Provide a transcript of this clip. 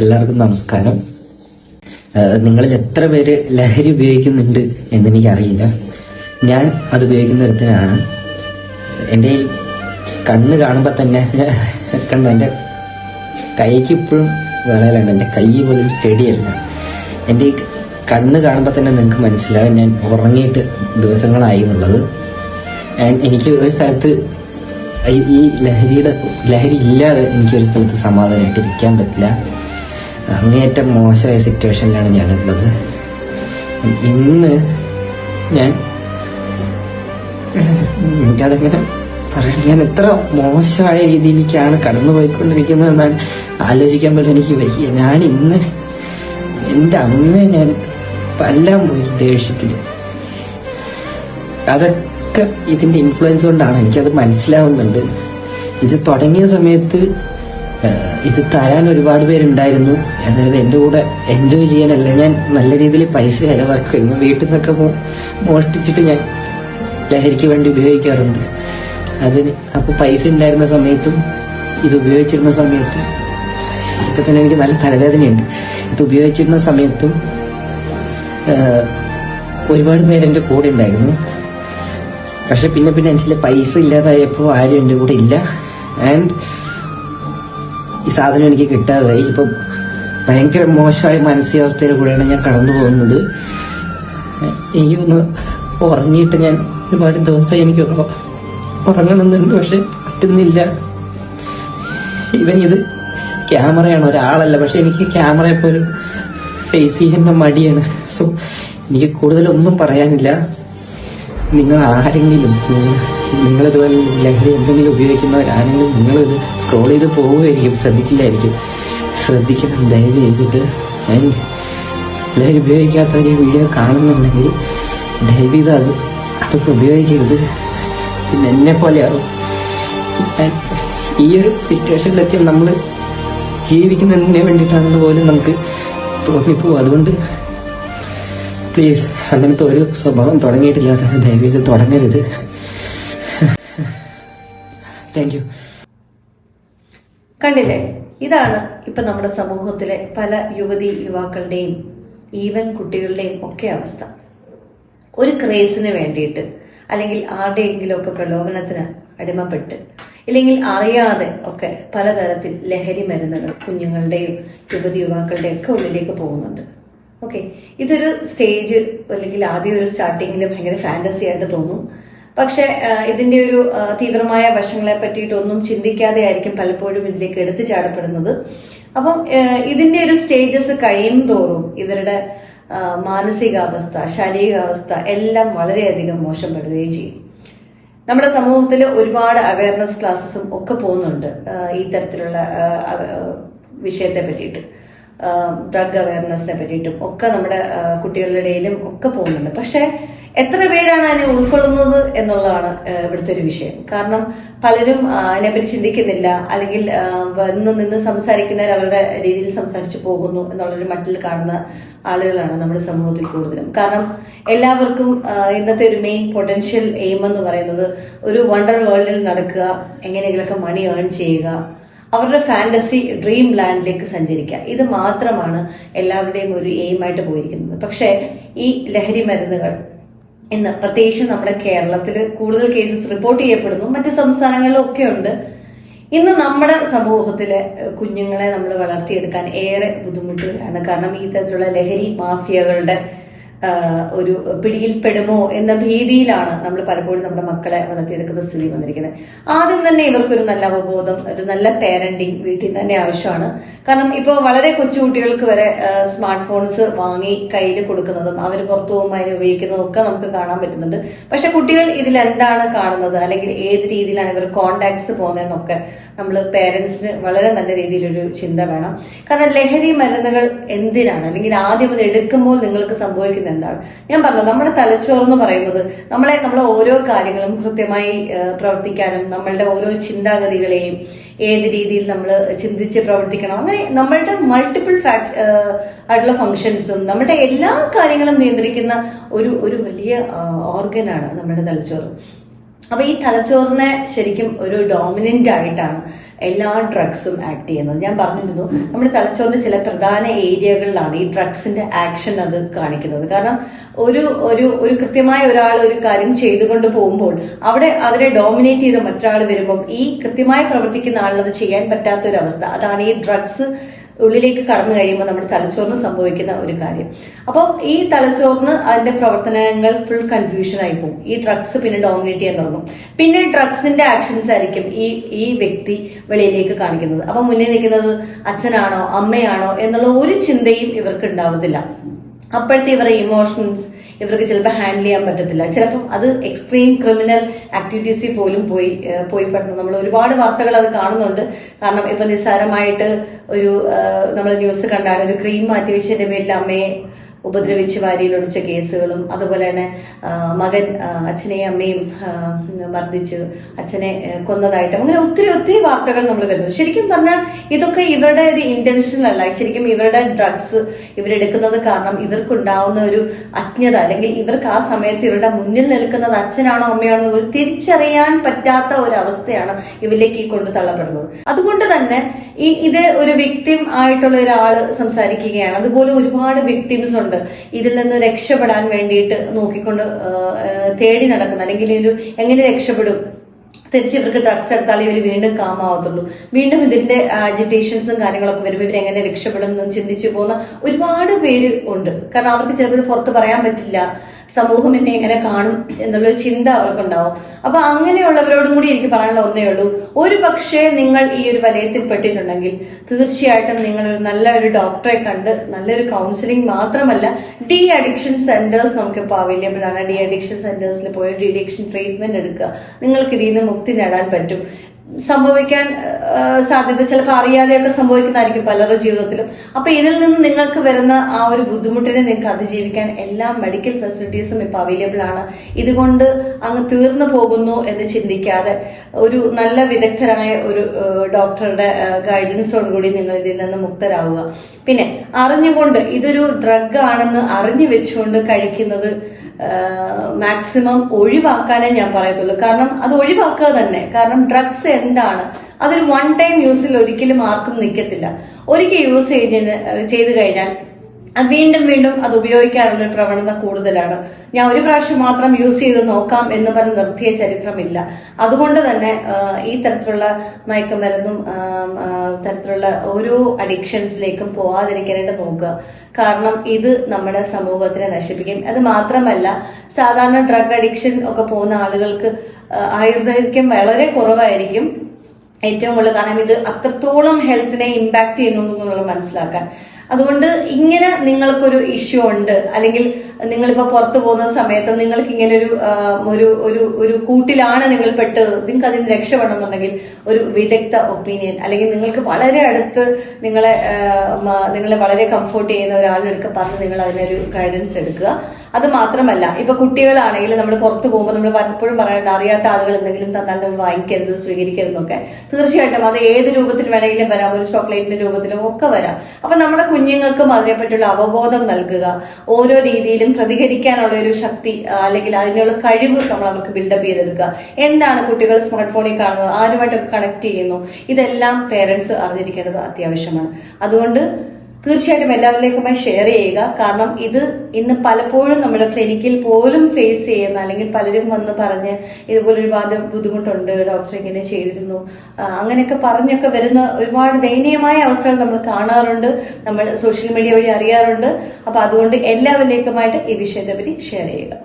എല്ലാവർക്കും നമസ്കാരം. നിങ്ങളിൽ എത്ര പേര് ലഹരി ഉപയോഗിക്കുന്നുണ്ട് എന്നെനിക്കറിയില്ല. ഞാൻ അത് ഉപയോഗിക്കുന്ന തരത്തിലാണ് എന്റെ കണ്ണ് കാണുമ്പോൾ തന്നെ കണ്ണ് എന്റെ കൈക്ക് ഇപ്പോഴും വിറയലുണ്ട് എന്റെ കൈ പോലും സ്റ്റഡിയല്ല എന്റെ ഈ കണ്ണ് കാണുമ്പോൾ തന്നെ നിങ്ങൾക്ക് മനസ്സിലാവും ഞാൻ ഉറങ്ങിയിട്ട് ദിവസങ്ങളായി എന്നുള്ളത്. എനിക്ക് ഒരു സ്ഥലത്ത് ഈ- ലഹരിയുടെ ലഹരി ഇല്ലാതെ എനിക്ക് ഒരു സ്ഥലത്ത് സമാധാനമായിട്ട് ഇരിക്കാൻ പറ്റില്ല. അങ്ങേയറ്റം മോശമായ സിറ്റുവേഷനിലാണ് ഞാനുള്ളത്. ഇന്ന് ഞാൻ എനിക്കതങ്ങനെ പറയാൻ ഞാൻ എത്ര മോശമായ രീതിയിലേക്കാണ് കടന്നു പോയിക്കൊണ്ടിരിക്കുന്നത് എന്നാൽ ആലോചിക്കാൻ പോലും എനിക്ക് വയ്യ. ഞാൻ ഇന്ന് എന്റെ അമ്മയെ ഞാൻ എല്ലാം പോയി ദേഷ്യത്തിൽ അതൊക്കെ ഇതിന്റെ ഇൻഫ്ലുവൻസ് കൊണ്ടാണ് എനിക്കത് മനസ്സിലാവുന്നുണ്ട്. ഇത് തുടങ്ങിയ സമയത്ത് ഇത് തരാൻ ഒരുപാട് പേരുണ്ടായിരുന്നു. അതായത് എന്റെ കൂടെ എൻജോയ് ചെയ്യാനല്ല ഞാൻ നല്ല രീതിയിൽ പൈസ ചെലവാക്കുമായിരുന്നു വീട്ടിൽ നിന്നൊക്കെ മോഷ്ടിച്ചിട്ട് ഞാൻ ലഹരിക്ക് വേണ്ടി ഉപയോഗിക്കാറുണ്ട്. അതിന് അപ്പോൾ പൈസ ഉണ്ടായിരുന്ന സമയത്തും ഇത് ഉപയോഗിച്ചിരുന്ന സമയത്തും ഇപ്പൊ തന്നെ എനിക്ക് നല്ല തലവേദനയുണ്ട്. ഇത് ഉപയോഗിച്ചിരുന്ന സമയത്തും ഒരുപാട് പേര് കൂടെ ഉണ്ടായിരുന്നു. പക്ഷെ പിന്നെ പിന്നെ എന്റെ പൈസ ഇല്ലാതായപ്പോൾ ആരും എന്റെ കൂടെ ഇല്ല. ആൻഡ് ഈ സാധനം എനിക്ക് കിട്ടാതായി. ഇപ്പം ഭയങ്കര മോശമായ മാനസികാവസ്ഥയിൽ കൂടെയാണ് ഞാൻ കടന്നു പോകുന്നത്. എനിക്കൊന്ന് ഉറങ്ങിയിട്ട് ഞാൻ ഒരുപാട് ദിവസമായി എനിക്ക് ഉറ- ഉറങ്ങണമെന്നുണ്ട് പക്ഷെ പറ്റുന്നില്ല. ഇവൻ ഇത് ക്യാമറയാണ് ഒരാളല്ല. പക്ഷെ എനിക്ക് ക്യാമറ പോലും ഫേസ് ചെയ്യേണ്ട മടിയാണ്. സോ എനിക്ക് കൂടുതലൊന്നും പറയാനില്ല. നിങ്ങൾ ആരെങ്കിലും നിങ്ങൾ ഇതുപോലെ ലഹരി എന്തെങ്കിലും ഉപയോഗിക്കുന്നവരാണെങ്കിലും നിങ്ങളിത് സ്ക്രോൾ ചെയ്ത് പോവുമായിരിക്കും ശ്രദ്ധിക്കില്ലായിരിക്കും ശ്രദ്ധിക്കണം. ദയവ് ചെയ്തിട്ട് ലഹരി ഉപയോഗിക്കാത്ത ഒരു വീഡിയോ കാണുന്നുണ്ടെങ്കിൽ ദയവ് ചെയ്ത് അത് അതൊക്കെ ഉപയോഗിക്കരുത്. പിന്നെ എന്നെ പോലെയാവും. ഈ ഒരു സിറ്റുവേഷനിലെത്തി നമ്മൾ ജീവിക്കുന്നതിനെ വേണ്ടിയിട്ടാണെന്ന് പോലും നമുക്ക് തോന്നിപ്പോവും. അതുകൊണ്ട് പ്ലീസ് അങ്ങനത്തെ ഒരു സ്വഭാവം തുടങ്ങിയിട്ടില്ലാത്ത ദയവ് ചെയ്ത് തുടങ്ങരുത്. താങ്ക് യു കണ്ടില്ലേ? ഇതാണ് ഇപ്പൊ നമ്മുടെ സമൂഹത്തിലെ പല യുവതി യുവാക്കളുടെയും ഈവൻ കുട്ടികളുടെയും ഒക്കെ അവസ്ഥ. ഒരു ക്രേസിന് വേണ്ടിയിട്ട് അല്ലെങ്കിൽ ആരുടെയെങ്കിലും ഒക്കെ പ്രലോഭനത്തിന് അടിമപ്പെട്ട് ഇല്ലെങ്കിൽ അറിയാതെ ഒക്കെ പലതരത്തിൽ ലഹരി മരുന്നുകൾ കുഞ്ഞുങ്ങളുടെയും യുവതി യുവാക്കളുടെയും ഒക്കെ ഉള്ളിലേക്ക് പോകുന്നുണ്ട്. ഓക്കെ ഇതൊരു സ്റ്റേജ് അല്ലെങ്കിൽ ആദ്യം ഒരു സ്റ്റാർട്ടിങ്ങിൽ ഭയങ്കര ഫാന്റസി ആയിട്ട് തോന്നും. പക്ഷെ ഇതിന്റെ ഒരു തീവ്രമായ വശങ്ങളെ പറ്റിയിട്ടൊന്നും ചിന്തിക്കാതെ ആയിരിക്കും പലപ്പോഴും ഇതിലേക്ക് എടുത്തു ചാടപ്പെടുന്നത്. അപ്പം ഇതിന്റെ ഒരു സ്റ്റേജസ് കഴിയും തോറും ഇവരുടെ മാനസികാവസ്ഥ ശാരീരികാവസ്ഥ എല്ലാം വളരെയധികം മോശപ്പെടുകയും ചെയ്യും. നമ്മുടെ സമൂഹത്തിൽ ഒരുപാട് അവയർനെസ് ക്ലാസ്സസും ഒക്കെ പോകുന്നുണ്ട് ഈ തരത്തിലുള്ള വിഷയത്തെ പറ്റിയിട്ട്. ഡ്രഗ് അവയർനെസ്സിനെ പറ്റിയിട്ടും ഒക്കെ നമ്മുടെ കുട്ടികളുടെ ഇടയിലും ഒക്കെ പോകുന്നുണ്ട്. പക്ഷെ എത്ര പേരാണ് അതിനെ ഉൾക്കൊള്ളുന്നത് എന്നുള്ളതാണ് ഇവിടുത്തെ ഒരു വിഷയം. കാരണം പലരും അതിനെപ്പറ്റി ചിന്തിക്കുന്നില്ല. അല്ലെങ്കിൽ വന്ന് നിന്ന് സംസാരിക്കുന്നവർ അവരുടെ രീതിയിൽ സംസാരിച്ചു പോകുന്നു എന്നുള്ളൊരു മട്ടിൽ കാണുന്ന ആളുകളാണ് നമ്മുടെ സമൂഹത്തിൽ കൂടുതലും. കാരണം എല്ലാവർക്കും ഇന്നത്തെ ഒരു മെയിൻ പൊട്ടൻഷ്യൽ എയിം എന്ന് പറയുന്നത് ഒരു വണ്ടർ വേൾഡിൽ നടക്കുക എങ്ങനെയെങ്കിലൊക്കെ മണി ഏൺ ചെയ്യുക അവരുടെ ഫാന്റസി ഡ്രീം ലാൻഡിലേക്ക് സഞ്ചരിക്കുക. ഇത് മാത്രമാണ് എല്ലാവരുടെയും ഒരു എയിമായിട്ട് പോയിരിക്കുന്നത്. പക്ഷേ ഈ ലഹരി മരുന്നുകൾ ഇന്ന് പ്രത്യേകിച്ച് നമ്മുടെ കേരളത്തിൽ കൂടുതൽ കേസസ് റിപ്പോർട്ട് ചെയ്യപ്പെടുന്നു. മറ്റ് സംസ്ഥാനങ്ങളിലും ഒക്കെ ഉണ്ട്. ഇന്ന് നമ്മുടെ സമൂഹത്തിലെ കുഞ്ഞുങ്ങളെ നമ്മൾ വളർത്തിയെടുക്കാൻ ഏറെ ബുദ്ധിമുട്ടുകയാണ്. കാരണം ഈ ലഹരി മാഫിയകളുടെ ഒരു പിടിയിൽപ്പെടുമോ എന്ന ഭീതിയിലാണ് നമ്മൾ പലപ്പോഴും നമ്മുടെ മക്കളെ വളർത്തിയെടുക്കുന്ന സ്ഥിതി വന്നിരിക്കുന്നത്. ആദ്യം തന്നെ ഇവർക്കൊരു നല്ല അവബോധം ഒരു നല്ല പേരന്റിങ് വീട്ടിൽ തന്നെ ആവശ്യമാണ്. കാരണം ഇപ്പോൾ വളരെ കൊച്ചുകുട്ടികൾക്ക് വരെ സ്മാർട്ട് ഫോൺസ് വാങ്ങി കയ്യിൽ കൊടുക്കുന്നതും അവർ പുറത്തു പോകുമ്പോൾ അതിനെ ഉപയോഗിക്കുന്നതും ഒക്കെ നമുക്ക് കാണാൻ പറ്റുന്നുണ്ട്. പക്ഷെ കുട്ടികൾ ഇതിൽ എന്താണ് കാണുന്നത്? അല്ലെങ്കിൽ ഏത് രീതിയിലാണ് ഇവർ കോണ്ടാക്ട്സ് പോകുന്നതെന്നൊക്കെ നമ്മൾ പേരൻസിന് വളരെ നല്ല രീതിയിലൊരു ചിന്ത വേണം. കാരണം ലഹരി മരുന്നുകൾ എന്തിനാണ്? അല്ലെങ്കിൽ ആദ്യം അത് എടുക്കുമ്പോൾ നിങ്ങൾക്ക് സംഭവിക്കുന്നത് എന്താണ്? ഞാൻ പറഞ്ഞു നമ്മുടെ തലച്ചോറ് എന്ന് പറയുന്നത് നമ്മളെ നമ്മളെ ഓരോ കാര്യങ്ങളും കൃത്യമായി പ്രവർത്തിക്കാനും നമ്മളുടെ ഓരോ ചിന്താഗതികളെയും ഏത് രീതിയിൽ നമ്മൾ ചിന്തിച്ച് പ്രവർത്തിക്കണം. അങ്ങനെ നമ്മളുടെ മൾട്ടിപ്പിൾ ഫാക്ട് ആയിട്ടുള്ള ഫങ്ഷൻസും നമ്മുടെ എല്ലാ കാര്യങ്ങളും നിയന്ത്രിക്കുന്ന ഒരു ഒരു വലിയ ഓർഗനാണ് നമ്മുടെ തലച്ചോറ്. അപ്പൊ ഈ തലച്ചോറിനെ ശരിക്കും ഒരു ഡോമിനന്റ് ആയിട്ടാണ് എല്ലാ ഡ്രഗ്സും ആക്ട് ചെയ്യുന്നത്. ഞാൻ പറഞ്ഞിരുന്നു നമ്മുടെ തലച്ചോറിന്റെ ചില പ്രധാന ഏരിയകളിലാണ് ഈ ഡ്രഗ്സിന്റെ ആക്ഷൻ അത് കാണിക്കുന്നത്. കാരണം ഒരു ഒരു ഒരു കൃത്യമായ ഒരാൾ ഒരു കാര്യം ചെയ്തുകൊണ്ട് പോകുമ്പോൾ അവിടെ അതിനെ ഡോമിനേറ്റ് ചെയ്ത മറ്റൊരാൾ വരുമ്പോൾ ഈ കൃത്യമായി പ്രവർത്തിക്കുന്ന ആളിനത് ചെയ്യാൻ പറ്റാത്ത ഒരു അവസ്ഥ അതാണ് ഈ ഡ്രഗ്സ് ഉള്ളിലേക്ക് കടന്നു കഴിയുമ്പോൾ നമ്മുടെ തലച്ചോറിന് സംഭവിക്കുന്ന ഒരു കാര്യം. അപ്പോൾ ഈ തലച്ചോറിന് അതിന്റെ പ്രവർത്തനങ്ങൾ ഫുൾ കൺഫ്യൂഷൻ ആയി പോകും. ഈ ഡ്രഗ്സ് പിന്നെ ഡോമിനേറ്റ് ചെയ്യാൻ തുടങ്ങും. പിന്നെ ഡ്രഗ്സിന്റെ ആക്ഷൻസ് ആയിരിക്കും ഈ ഈ വ്യക്തി വെളിയിലേക്ക് കാണിക്കുന്നത്. അപ്പൊ മുന്നേ നിൽക്കുന്നത് അച്ഛനാണോ അമ്മയാണോ എന്നുള്ള ഒരു ചിന്തയും ഇവർക്ക് ഉണ്ടാവുന്നില്ല അപ്പോഴത്തെ ഇവരുടെ ഇമോഷൻസ് ഇവർക്ക് ചിലപ്പോൾ ഹാൻഡിൽ ചെയ്യാൻ പറ്റത്തില്ല. ചിലപ്പം അത് എക്സ്ട്രീം ക്രിമിനൽ ആക്ടിവിറ്റീസിൽ പോലും പോയി പോയി പെടുന്നു. നമ്മൾ ഒരുപാട് വാർത്തകൾ അത് കാണുന്നുണ്ട്. കാരണം ഇപ്പൊ നിസ്സാരമായിട്ട് ഒരു നമ്മൾ ന്യൂസ് കണ്ടാണ് ഒരു ക്രീം മാറ്റി വെച്ചതിന്റെ പേരിൽ അമ്മയെ ഉപദ്രവിച്ച് വാരിയിലൊടിച്ച കേസുകളും അതുപോലെ തന്നെ മകൻ അച്ഛനെയും അമ്മയും മർദ്ദിച്ചു അച്ഛനെ കൊന്നതായിട്ടും അങ്ങനെ ഒത്തിരി ഒത്തിരി വാർത്തകൾ നമ്മൾ വരുന്നു. ശരിക്കും പറഞ്ഞാൽ ഇതൊക്കെ ഇവരുടെ ഒരു ഇന്റൻഷൻ അല്ല. ശരിക്കും ഇവരുടെ ഡ്രഗ്സ് ഇവരെടുക്കുന്നത് കാരണം ഇവർക്കുണ്ടാവുന്ന ഒരു അജ്ഞത അല്ലെങ്കിൽ ഇവർക്ക് ആ സമയത്ത് ഇവരുടെ മുന്നിൽ നിൽക്കുന്നത് അച്ഛനാണോ അമ്മയാണോ തിരിച്ചറിയാൻ പറ്റാത്ത ഒരു അവസ്ഥയാണ് ഇവരിലേക്ക് ഈ കൊണ്ട് തള്ളപ്പെടുന്നത്. അതുകൊണ്ട് തന്നെ ഈ ഇത് ഒരു വിക്ടിം ആയിട്ടുള്ള ഒരാൾ സംസാരിക്കുകയാണ്. അതുപോലെ ഒരുപാട് വിക്ടിംസ് ഉണ്ട്. ഇതിൽ നിന്ന് രക്ഷപ്പെടാൻ വേണ്ടിയിട്ട് നോക്കിക്കൊണ്ട് തേടി നടക്കുന്ന. അല്ലെങ്കിൽ ഒരു എങ്ങനെ രക്ഷപ്പെടും? തിരിച്ച് ഇവർക്ക് ഡ്രഗ്സ് എടുത്താൽ ഇവർ വീണ്ടും കാമാവത്തുള്ളൂ. വീണ്ടും ഇതിന്റെ ആജിറ്റേഷൻസും കാര്യങ്ങളൊക്കെ വരുമ്പോൾ ഇവർ എങ്ങനെ രക്ഷപ്പെടും എന്ന് ചിന്തിച്ചു പോകുന്ന ഒരുപാട് പേര് ഉണ്ട്. കാരണം അവർക്ക് ചിലപ്പോൾ പുറത്ത് പറയാൻ പറ്റില്ല. സമൂഹം എന്നെ എങ്ങനെ കാണും എന്നുള്ളൊരു ചിന്ത അവർക്കുണ്ടാവും. അപ്പൊ അങ്ങനെയുള്ളവരോടും കൂടി എനിക്ക് പറയാനുള്ള ഒന്നേ ഉള്ളൂ. ഒരു പക്ഷേ നിങ്ങൾ ഈ ഒരു വലയത്തിൽ പെട്ടിട്ടുണ്ടെങ്കിൽ തീർച്ചയായിട്ടും നിങ്ങൾ ഒരു നല്ല ഒരു ഡോക്ടറെ കണ്ട് നല്ലൊരു കൗൺസിലിംഗ് മാത്രമല്ല ഡി അഡിക്ഷൻ സെന്റേഴ്സ് നമുക്ക് നമുക്കിപ്പോൾ അവൈലബിൾ ആണ്. ഡി അഡിക്ഷൻ സെന്റേഴ്സിൽ പോയി ഡി അഡിക്ഷൻ ട്രീറ്റ്മെന്റ് എടുക്കുക. നിങ്ങൾക്ക് ഇതിൽ നിന്ന് മുക്തി നേടാൻ പറ്റും. സംഭവിക്കാൻ സാധ്യത ചിലപ്പോൾ അറിയാതെയൊക്കെ സംഭവിക്കുന്നതായിരിക്കും പലരുടെ ജീവിതത്തിലും. അപ്പൊ ഇതിൽ നിന്ന് നിങ്ങൾക്ക് വരുന്ന ആ ഒരു ബുദ്ധിമുട്ടിനെ നിങ്ങൾക്ക് അതിജീവിക്കാൻ എല്ലാ മെഡിക്കൽ ഫെസിലിറ്റീസും ഇപ്പൊ അവൈലബിൾ ആണ്. ഇതുകൊണ്ട് അങ്ങ് തീർന്നു പോകുന്നു എന്ന് ചിന്തിക്കാതെ ഒരു നല്ല വിദഗ്ധരായ ഒരു ഡോക്ടറുടെ ഗൈഡൻസോടുകൂടി നിങ്ങൾ ഇതിൽ നിന്ന് മുക്തരാകുക പിന്നെ അറിഞ്ഞുകൊണ്ട് ഇതൊരു ഡ്രഗ് ആണെന്ന് അറിഞ്ഞു വെച്ചുകൊണ്ട് കഴിക്കുന്നത് മാക്സിമം ഒഴിവാക്കാനേ ഞാൻ പറയത്തുള്ളൂ. കാരണം അത് ഒഴിവാക്കുക തന്നെ. കാരണം ഡ്രഗ്സ് എന്താണ്? അതൊരു വൺ ടൈം യൂസിൽ ഒരിക്കലും ആർക്കും നിൽക്കത്തില്ല ഒരിക്കൽ യൂസ് ചെയ്ത് ചെയ്ത് കഴിഞ്ഞാൽ വീണ്ടും വീണ്ടും അത് ഉപയോഗിക്കാറുള്ള ഒരു പ്രവണത കൂടുതലാണ്. ഞാൻ ഒരു പ്രാവശ്യം മാത്രം യൂസ് ചെയ്ത് നോക്കാം എന്ന് പറഞ്ഞ് നിർത്തിയ ചരിത്രമില്ല. അതുകൊണ്ട് തന്നെ ഈ തരത്തിലുള്ള മയക്കുമരുന്നും തരത്തിലുള്ള ഓരോ അഡിക്ഷൻസിലേക്കും പോവാതിരിക്കാനായിട്ട് നോക്കുക. കാരണം ഇത് നമ്മുടെ സമൂഹത്തിനെ നശിപ്പിക്കും. അത് മാത്രമല്ല സാധാരണ ഡ്രഗ് അഡിക്ഷൻ ഒക്കെ പോകുന്ന ആളുകൾക്ക് ആയുർദൈർഘ്യം വളരെ കുറവായിരിക്കും. ഏറ്റവും കൂടുതൽ കാരണം ഇത് അത്രത്തോളം ഹെൽത്തിനെ ഇമ്പാക്ട് ചെയ്യുന്നുണ്ടെന്നുള്ളത് മനസ്സിലാക്കാൻ. അതുകൊണ്ട് ഇങ്ങനെ നിങ്ങൾക്കൊരു ഇഷ്യൂ ഉണ്ട്. അല്ലെങ്കിൽ നിങ്ങളിപ്പോ പുറത്തു പോകുന്ന സമയത്ത് നിങ്ങൾക്ക് ഇങ്ങനെ ഒരു ഒരു ഒരു ഒരു കൂട്ടിലാണ് നിങ്ങൾ പെട്ടത് നിങ്ങൾക്ക് അതിൽ നിന്ന് രക്ഷപ്പെടണമെന്നുണ്ടെങ്കിൽ ഒരു വിദഗ്ധ ഒപ്പീനിയൻ. അല്ലെങ്കിൽ നിങ്ങൾക്ക് വളരെ അടുത്ത് നിങ്ങളെ നിങ്ങളെ വളരെ കംഫോർട്ട് ചെയ്യുന്ന ഒരാളുടെ അടുക്ക പറഞ്ഞ് നിങ്ങൾ അതിനൊരു ഗൈഡൻസ് എടുക്കുക. അത് മാത്രമല്ല ഇപ്പൊ കുട്ടികളാണെങ്കിൽ നമ്മൾ പുറത്തു പോകുമ്പോൾ നമ്മൾ പലപ്പോഴും പറയാറുണ്ട് അറിയാത്ത ആളുകൾ എന്തെങ്കിലും തന്നാൽ നമ്മൾ വാങ്ങിക്കരുത് സ്വീകരിക്കരുതെന്നൊക്കെ തീർച്ചയായിട്ടും അത് ഏത് രൂപത്തിൽ വേണമെങ്കിലും വരാം ഒരു ചോക്ലേറ്റിന്റെ രൂപത്തിലും ഒക്കെ വരാം. അപ്പൊ നമ്മുടെ കുഞ്ഞുങ്ങൾക്കും അതിനെപ്പറ്റിയുള്ള അവബോധം നൽകുക. ഓരോ രീതിയിലും പ്രതികരിക്കാനുള്ള ഒരു ശക്തി അല്ലെങ്കിൽ അതിനുള്ള കഴിവ് നമ്മൾ അവർക്ക് ബിൽഡപ്പ് ചെയ്തെടുക്കുക. എന്താണ് കുട്ടികൾ സ്മാർട്ട് ഫോണിൽ കാണുന്നത്? ആരുമായിട്ടൊക്കെ കണക്ട് ചെയ്യുന്നു? ഇതെല്ലാം പേരൻസ് അറിഞ്ഞിരിക്കേണ്ടത് അത്യാവശ്യമാണ്. അതുകൊണ്ട് തീർച്ചയായിട്ടും എല്ലാവരിലേക്കുമായി ഷെയർ ചെയ്യുക. കാരണം ഇത് ഇന്ന് പലപ്പോഴും നമ്മൾ ക്ലിനിക്കിൽ പോലും ഫേസ് ചെയ്യുന്ന അല്ലെങ്കിൽ പലരും വന്ന് പറഞ്ഞ് ഇതുപോലെ ഒരുപാട് ബുദ്ധിമുട്ടുണ്ട് ഡോക്ടർ ഇങ്ങനെ ചെയ്തിരുന്നു. അങ്ങനെയൊക്കെ പറഞ്ഞൊക്കെ വരുന്ന ഒരുപാട് ദയനീയമായ അവസ്ഥകൾ നമ്മൾ കാണാറുണ്ട്. നമ്മൾ സോഷ്യൽ മീഡിയ വഴി അറിയാറുണ്ട്. അപ്പൊ അതുകൊണ്ട് എല്ലാവരിലേക്കുമായിട്ട് ഈ വിഷയത്തെ പറ്റി ഷെയർ ചെയ്യുക.